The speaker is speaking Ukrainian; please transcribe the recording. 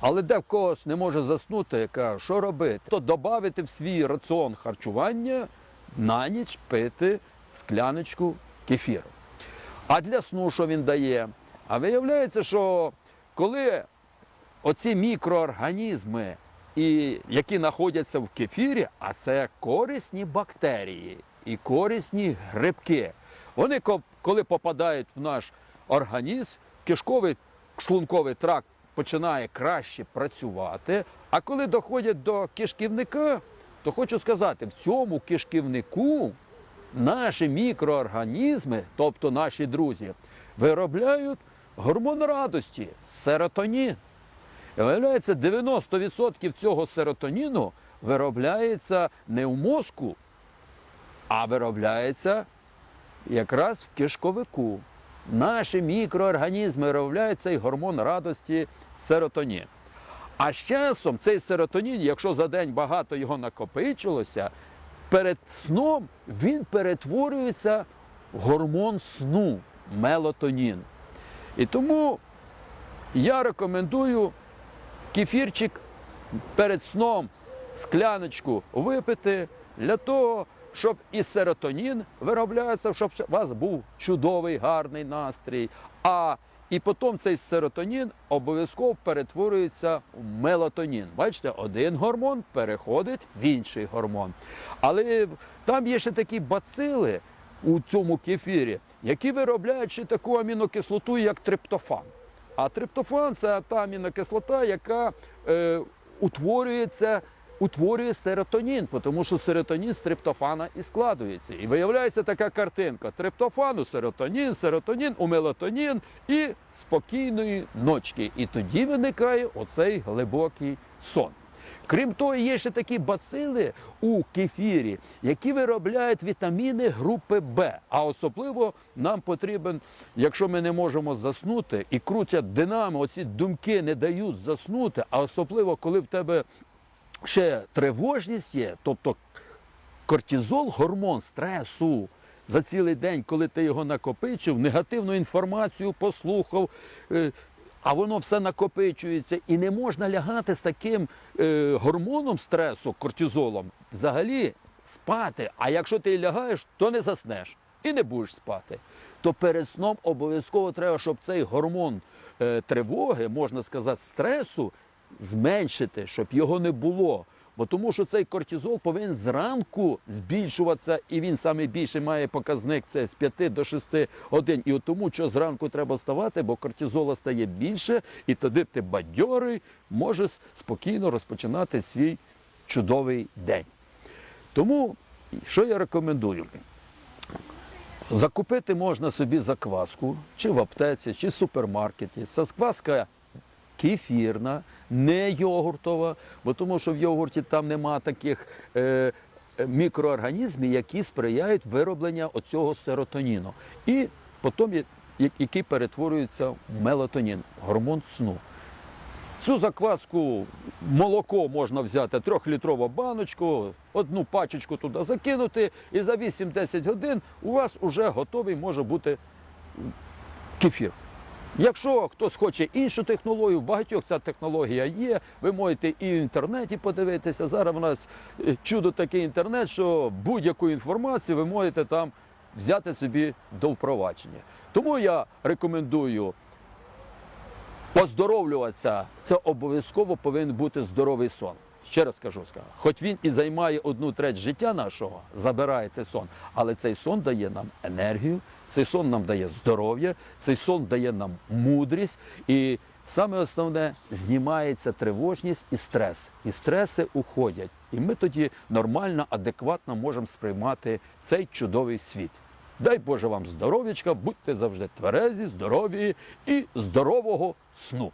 Але де в когось не може заснути, я кажу, що робити? То додати в свій раціон харчування на ніч пити скляночку кефіру. А для сну що він дає? А виявляється, що коли оці мікроорганізми, і, які знаходяться в кефірі, а це корисні бактерії і корисні грибки, вони коли попадають в наш організм, кишковий шлунковий тракт починає краще працювати. А коли доходять до кишківника, то хочу сказати, в цьому кишківнику наші мікроорганізми, тобто наші друзі, виробляють гормон радості серотонін. І виявляється, 90% цього серотоніну виробляється не в мозку, а виробляється якраз в кишковику. Наші мікроорганізми виробляють цей гормон радості серотонін. А з часом цей серотонін, якщо за день багато його накопичилося, перед сном він перетворюється в гормон сну мелатонін. І тому я рекомендую кефірчик перед сном скляночку випити для того, щоб і серотонін вироблявся, щоб у вас був чудовий, гарний настрій. А і потім цей серотонін обов'язково перетворюється в мелатонін. Бачите, один гормон переходить в інший гормон. Але там є ще такі бацили у цьому кефірі, які виробляють ще таку амінокислоту, як триптофан. А триптофан це та амінокислота, яка е, утворюється, утворює серотонін, тому що серотонін з триптофана і складується. І виявляється така картинка: триптофан у серотонін, серотонін у мелатонін і спокійної ночки. І тоді виникає оцей глибокий сон. Крім того, є ще такі бацили у кефірі, які виробляють вітаміни групи Б. А особливо нам потрібен, якщо ми не можемо заснути і крутять динамо, оці думки не дають заснути, а особливо коли в тебе ще тривожність є, тобто кортизол, гормон стресу. За цілий день, коли ти його накопичив, негативну інформацію послухав, е, а воно все накопичується, і не можна лягати з таким е, гормоном стресу, кортизолом, взагалі спати. А якщо ти лягаєш, то не заснеш і не будеш спати. То перед сном обов'язково треба, щоб цей гормон е, тривоги, можна сказати, стресу, зменшити, щоб його не було. Бо тому що цей кортизол повинен зранку збільшуватися, і він саме більше має показник це з 5 до 6 годин. І от тому, що зранку треба вставати, бо кортизола стає більше, і тоді ти бадьорий, можеш спокійно розпочинати свій чудовий день. Тому що я рекомендую? Закупити можна собі закваску, чи в аптеці, чи в супермаркеті. Закваска кефірна, не йогуртова, бо тому що в йогурті там нема таких е, мікроорганізмів, які сприяють виробленню оцього серотоніну. І потім, який перетворюється в мелатонін, гормон сну. Цю закваску молоко можна взяти трьохлітрову баночку, одну пачечку туди закинути, і за 8-10 годин у вас вже готовий може бути кефір. Якщо хтось хоче іншу технологію, в багатьох ця технологія є. Ви можете і в інтернеті подивитися. Зараз у нас е, чудо такий інтернет, що будь-яку інформацію ви можете там взяти собі до впровадження. Тому я рекомендую оздоровлюватися. Це обов'язково повинен бути здоровий сон. Ще раз кажу, скажу, хоч він і займає одну треть життя нашого, забирає цей сон, але цей сон дає нам енергію, цей сон нам дає здоров'я, цей сон дає нам мудрість, і саме основне знімається тривожність і стрес. І стреси уходять. І ми тоді нормально, адекватно можемо сприймати цей чудовий світ. Дай Боже вам здоров'ячка, будьте завжди тверезі, здорові і здорового сну.